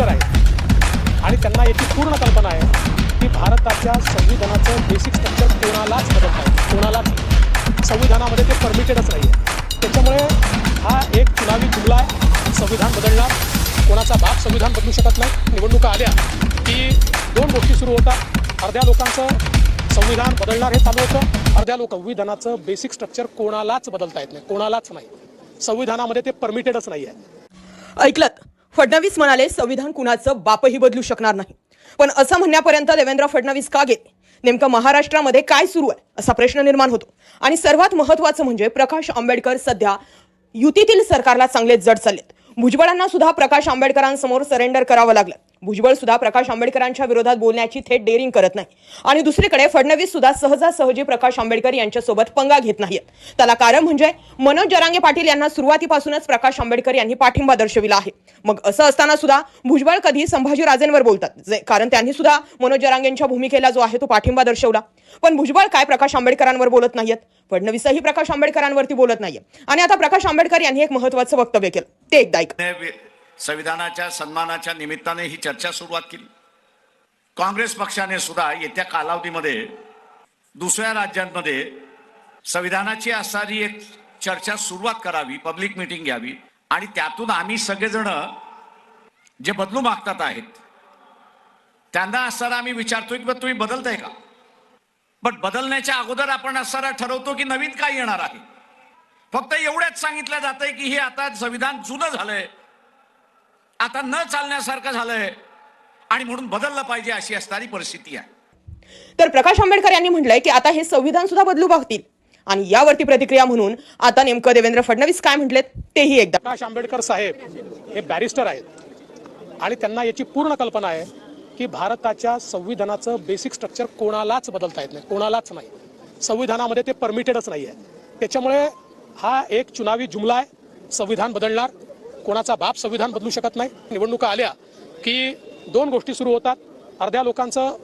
Doctor आहेत आणि त्यांना याची पूर्ण कल्पना आहे की भारताच्या संविधानाचं बेसिक स्ट्रक्चर कोणालाच मदत नाही. कोणालाच संविधानामध्ये ते परमिटेडच नाही आहे त्याच्यामुळे हा एक चुनावी जुमला आहे. संविधान बदलणार. कोणाचा भाग संविधान बदलू शकत नाही. निवडणुका आल्या की दोन गोष्टी सुरू होतात. अर्ध्या लोकांचं संविधान बदलणार हे चालू होतं. अर्ध्या लोक संविधानाचं बेसिक स्ट्रक्चर कोणालाच बदलता येत नाही. कोणालाच नाही. संविधानामध्ये ते परमिटेडच नाही आहे ऐकलं? फडणवीस म्हणाले संविधान कुणाचं बापही बदलू शकणार नाही. पण असं म्हणण्यापर्यंत देवेंद्र फडणवीस का गेले? नेमकं महाराष्ट्रामध्ये काय सुरू आहे? असा प्रश्न निर्माण होतो. आणि सर्वात महत्वाचं म्हणजे प्रकाश आंबेडकर सध्या युतीतील सरकारला चांगले जड चाललेत. भुजबळांना सुद्धा प्रकाश आंबेडकरांसमोर सरेंडर करावं लागलं. भुजबळ सुद्धा प्रकाश आंबेडकरांच्या विरोधात बोलण्याची थेट डेअरिंग करत नाही. आणि दुसरीकडे फडणवीस सुद्धा सहजासहजी प्रकाश आंबेडकर यांच्यासोबत पंगा घेत नाहीत त्याला कारण म्हणजे मनोज जरांगे पाटील यांना सुरुवातीपासूनच प्रकाश आंबेडकर यांनी पाठिंबा दर्शविला आहे. मग असं असताना सुद्धा भुजबळ कधी संभाजीराजेंवर बोलतात. जे कारण त्यांनी सुद्धा मनोज जरांगेंच्या भूमिकेला जो आहे तो पाठिंबा दर्शवला. पण भुजबळ काय प्रकाश आंबेडकरांवर बोलत नाहीयेत? फडणवीसही प्रकाश आंबेडकरांवरती बोलत नाहीये आणि आता प्रकाश आंबेडकर यांनी एक महत्वाचं वक्तव्य केलं. ते एकदा ऐक. संविधानाच्या सन्मानाच्या निमित्ताने ही चर्चा सुरुवात केली. काँग्रेस पक्षाने सुद्धा येत्या कालावधीमध्ये दुसऱ्या राज्यांमध्ये संविधानाची असणारी एक चर्चा सुरुवात करावी पब्लिक मिटिंग घ्यावी आणि त्यातून आम्ही सगळेजण जे बदलू मागतात आहेत त्यांना असताना आम्ही विचारतोय की तुम्ही बदलताय का? बट बदलण्याच्या अगोदर आपण असताना ठरवतो की नवीन काय येणार आहे. फक्त एवढ्याच सांगितलं जातंय की हे आता संविधान जुनं झालंय. आता न चालण्यासारखं झालंय. आणि म्हणून बदललं पाहिजे अशी असणारी परिस्थिती आहे. तर प्रकाश आंबेडकर यांनी म्हटलंय की आता हे संविधान सुद्धा बदलू बघतील. आणि यावरती प्रतिक्रिया म्हणून आता नेमकं देवेंद्र फडणवीस काय म्हटलेत तेही एकदा. प्रकाश आंबेडकर साहेब हे बॅरिस्टर आहेत. आणि त्यांना याची पूर्ण कल्पना आहे की भारताच्या संविधानाचं बेसिक स्ट्रक्चर कोणालाच बदलता येत नाही कोणालाच नाही. संविधानामध्ये ते परमिटेडच नाही आहे त्याच्यामुळे हा एक चुनावी जुमला आहे. संविधान बदलणार कोणाचा बाप संविधान बदलू शकत नाही. निवडणुका आल्या की दोन गोष्टी सुरू होतात. अर्ध्या लोकांचं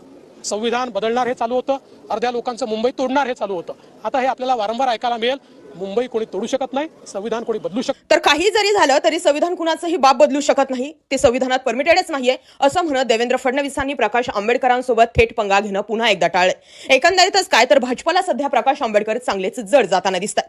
संविधान बदलणार हे चालू होतं. अर्ध्या लोकांचं मुंबई तोडणार हे चालू होतं. आता हे आपल्याला वारंवार ऐकायला मिळेल. मुंबई कोणी तोडू शकत नाही संविधान कोणी बदलू शकत तर काही जरी झालं तरी संविधान कुणाचंही बाप बदलू शकत नाही. ते संविधानात परमिटेडच नाहीये असं म्हणत देवेंद्र फडणवीसांनी प्रकाश आंबेडकरांसोबत थेट पंगा घेणं पुन्हा एकदा टाळले एकंदरीतच काय तर भाजपला सध्या प्रकाश आंबेडकर चांगलेच जड जाताना दिसतात